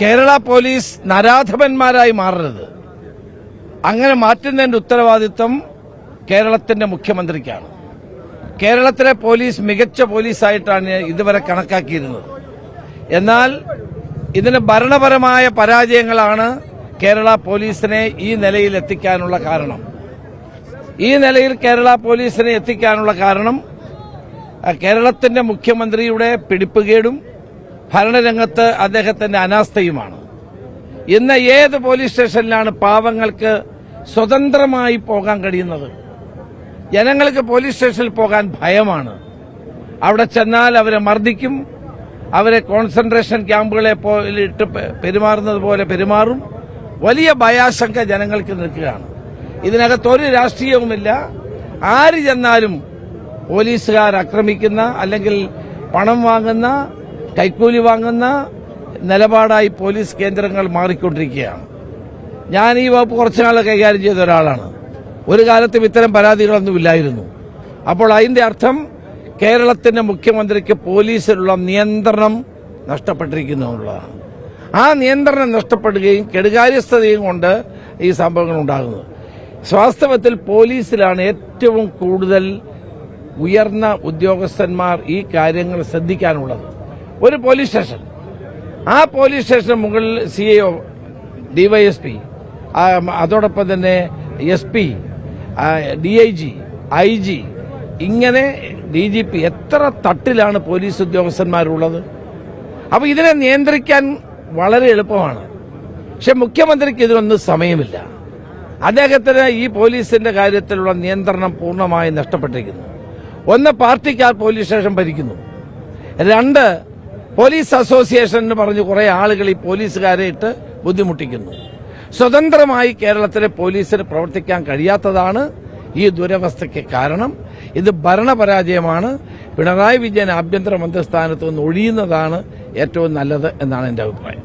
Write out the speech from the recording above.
Kerala police നരാധപന്മാരായി മാറരുത്. അങ്ങനെ മാറ്റുന്നതിന്റെ ഉത്തരവാദിത്വം കേരളത്തിന്റെ മുഖ്യമന്ത്രിക്കാണ്. കേരളത്തിലെ പോലീസ് മികച്ച പോലീസായിട്ടാണ് ഇതുവരെ കണക്കാക്കിയിരുന്നത്. എന്നാൽ ഇതിന് ഭരണപരമായ പരാജയങ്ങളാണ് കേരള പോലീസിനെ ഈ നിലയിൽ എത്തിക്കാനുള്ള കാരണം. ഈ നിലയിൽ കേരള പോലീസിനെ എത്തിക്കാനുള്ള കാരണം കേരളത്തിന്റെ മുഖ്യമന്ത്രിയുടെ പിടിപ്പുകേടും ഭരണരംഗത്ത് അദ്ദേഹത്തിന്റെ അനാസ്ഥയുമാണ്. ഇന്ന് ഏത് പോലീസ് സ്റ്റേഷനിലാണ് പാവങ്ങൾക്ക് സ്വതന്ത്രമായി പോകാൻ കഴിയുന്നത്? ജനങ്ങൾക്ക് പോലീസ് സ്റ്റേഷനിൽ പോകാൻ ഭയമാണ്. അവിടെ ചെന്നാൽ അവരെ മർദ്ദിക്കും. അവരെ കോൺസെൻട്രേഷൻ ക്യാമ്പുകളെ ഇട്ട് പെരുമാറുന്നത് പോലെ പെരുമാറും. വലിയ ഭയാശങ്ക ജനങ്ങൾക്ക് നിൽക്കുകയാണ്. ഇതിനകത്ത് ഒരു രാഷ്ട്രീയവുമില്ല. ആര് ചെന്നാലും പോലീസുകാർ ആക്രമിക്കുന്ന അല്ലെങ്കിൽ പണം വാങ്ങുന്ന കൈക്കൂലി വാങ്ങുന്ന നിലപാടായി പോലീസ് കേന്ദ്രങ്ങൾ മാറിക്കൊണ്ടിരിക്കുകയാണ്. ഞാൻ ഈ വകുപ്പ് കുറച്ചുനാൾ കൈകാര്യം ചെയ്ത ഒരാളാണ്. ഒരു കാലത്തും ഇത്തരം പരാതികളൊന്നും ഇല്ലായിരുന്നു. അപ്പോൾ അതിന്റെ അർത്ഥം കേരളത്തിന്റെ മുഖ്യമന്ത്രിക്ക് പോലീസിലുള്ള നിയന്ത്രണം നഷ്ടപ്പെട്ടിരിക്കുന്നു എന്നുള്ളതാണ്. ആ നിയന്ത്രണം നഷ്ടപ്പെടുകയും കെടുകാര്യസ്ഥതയും കൊണ്ട് ഈ സംഭവങ്ങൾ ഉണ്ടാകുന്നത് വാസ്തവത്തിൽ പോലീസിലാണ് ഏറ്റവും കൂടുതൽ ഉയർന്ന ഉദ്യോഗസ്ഥന്മാർ ഈ കാര്യങ്ങൾ ശ്രദ്ധിക്കാനുള്ളത്. ഒരു പോലീസ് സ്റ്റേഷൻ. ആ പോലീസ് സ്റ്റേഷന് മുകളിൽ സി എ ഡിവൈഎസ്പി അതോടൊപ്പം തന്നെ S P D I G I G ഇങ്ങനെ ഡി ജി പി എത്ര തട്ടിലാണ് പോലീസ് ഉദ്യോഗസ്ഥന്മാരുള്ളത്? അപ്പോൾ ഇതിനെ നിയന്ത്രിക്കാൻ വളരെ എളുപ്പമാണ്. പക്ഷെ മുഖ്യമന്ത്രിക്ക് ഇതിനൊന്നും സമയമില്ല. അദ്ദേഹത്തിന് ഈ പോലീസിന്റെ കാര്യത്തിലുള്ള നിയന്ത്രണം പൂർണമായി നഷ്ടപ്പെട്ടിരിക്കുന്നു. ഒന്ന് പാർട്ടിക്കാർ പോലീസ് സ്റ്റേഷൻ ഭരിക്കുന്നു. രണ്ട് പോലീസ് അസോസിയേഷൻ എന്ന് പറഞ്ഞ് കുറെ ആളുകൾ ഈ പോലീസുകാരെ ഇട്ട് ബുദ്ധിമുട്ടിക്കുന്നു. സ്വതന്ത്രമായി കേരളത്തിലെ പോലീസിന് പ്രവർത്തിക്കാൻ കഴിയാത്തതാണ് ഈ ദുരവസ്ഥയ്ക്ക് കാരണം. ഇത് ഭരണപരാജയമാണ്. പിണറായി വിജയൻ ആഭ്യന്തരമന്ത്രി സ്ഥാനത്ത് നിന്ന് ഒഴിയുന്നതാണ് ഏറ്റവും നല്ലത് എന്നാണ് എന്റെ അഭിപ്രായം.